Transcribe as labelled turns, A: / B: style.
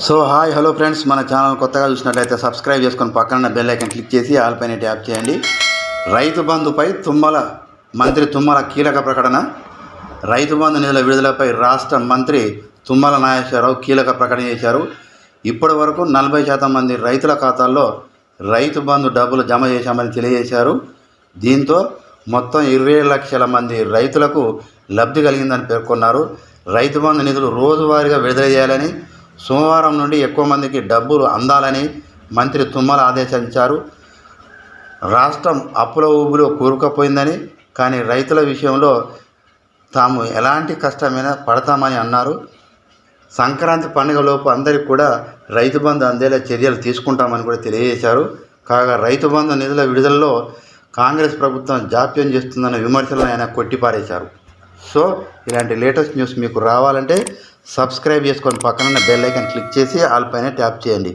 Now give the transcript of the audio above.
A: So hi hello friends మన channel కొత్తగా చూసినట్లయితే సబ్స్క్రైబ్ చేసుకొని పక్కన బెల్ ఐకన్ క్లిక్ చేసి ఆల్ పైన ట్యాప్ చేయండి. రైతు బంధుపై తుమ్మల మంత్రి తుమ్మల కీలక ప్రకటన. రైతు బంధు నిధుల విడుదలపై రాష్ట్ర మంత్రి తుమ్మల నాగేశ్వరరావు కీలక ప్రకటన చేశారు. ఇప్పటి వరకు నలభై శాతం మంది రైతుల ఖాతాల్లో రైతు బంధు డబ్బులు జమ చేశామని తెలియజేశారు. దీంతో మొత్తం ఇరవై లక్షల మంది రైతులకు లబ్ధి కలిగిందని పేర్కొన్నారు. రైతు బంధు నిధులు రోజువారీగా విడుదల చేయాలని సోమవారం నుండి ఎక్కువ మందికి డబ్బులు అందాలని మంత్రి తుమ్మల ఆదేశించారు. రాష్ట్రం అప్పుల ఊబిలో కూరుకుపోయిందని కానీ రైతుల విషయంలో తాము ఎలాంటి కష్టమైనా పడతామని అన్నారు. సంక్రాంతి పండుగలోపు అందరికీ కూడా రైతు బంధు అందేలా చర్యలు తీసుకుంటామని కూడా తెలియజేశారు. కాగా రైతు బంధు నిధుల విడుదలలో కాంగ్రెస్ ప్రభుత్వం జాప్యం చేస్తుందన్న విమర్శలను ఆయన కొట్టిపారేశారు. సో ఇలాంటి లేటెస్ట్ న్యూస్ మీకు రావాలంటే సబ్స్క్రైబ్ చేసుకొని పక్కన బెల్ ఐకాన్ క్లిక్ చేసి ఆల్ పైన ట్యాప్ చేయండి.